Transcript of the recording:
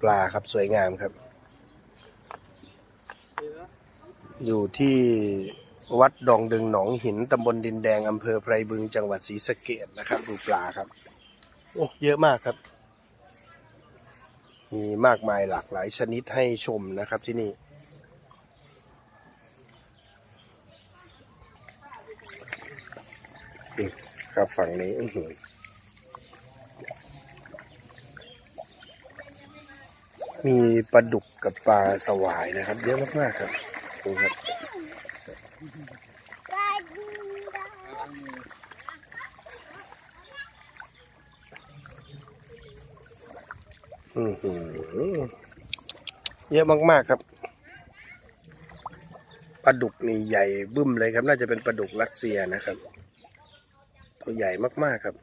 ปลาครับสวยงามครับ อยู่ที่วัดดองดึงหนองหินตำบลดินแดงอำเภอไพรบึงจังหวัดศรีสะเกดนะครับ ดูปลาครับ โอ้เยอะมากครับ มีมากมายหลากหลายชนิดให้ชมนะครับที่นี่ครับฝั่งนี้อื้อหือ มีปลาดุกกับปลาสวายนะครับ เยอะมากๆครับดูครับอือหือเยอะมากๆครับปลาดุกนี่ใหญ่บึ้มเลยครับ น่าจะเป็นปลาดุกรัสเซียนะครับ ตัวใหญ่มากๆครับ